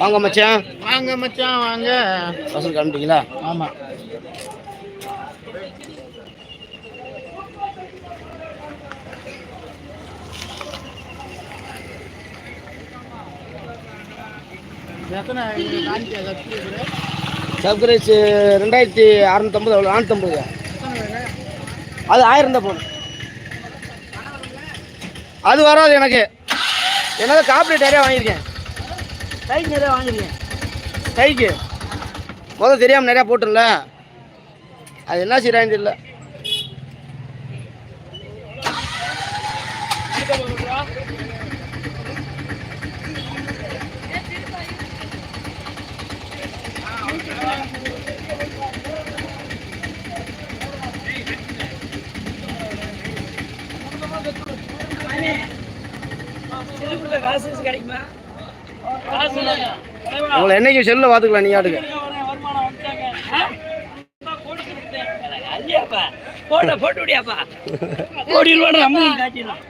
வாங்க மச்சான். வாங்க மச்சான் வாங்க. பசங்க கிளம்பிட்டீங்களா? ஆமா. எத்தனை காணிக்கை சப்ஸ்கிரைபர் uh, ரெண்டாயிரத்தி அறநூத்தம்பது அவ்வளோ நானூற்றம்பது அது ஆயிரம் தான் போகணும் அது வராது எனக்கு. என்னது காப்பரேட் நிறையா வாங்கியிருக்கேன். கைக்கு நிறையா வாங்கியிருக்கேன். கைக்கு முதல் தெரியாமல் நிறையா போட்டுல அது என்ன செய்கிறான்னு தெரியல. உங்களை என்னைக்கு செல்ல பார்த்துக்கலாம் நீ ஆட்டுக்கு. போட்டோ போட்டு விடியாப்பா. கோடியில் போடுற அம்மன் காட்டிடலாம்.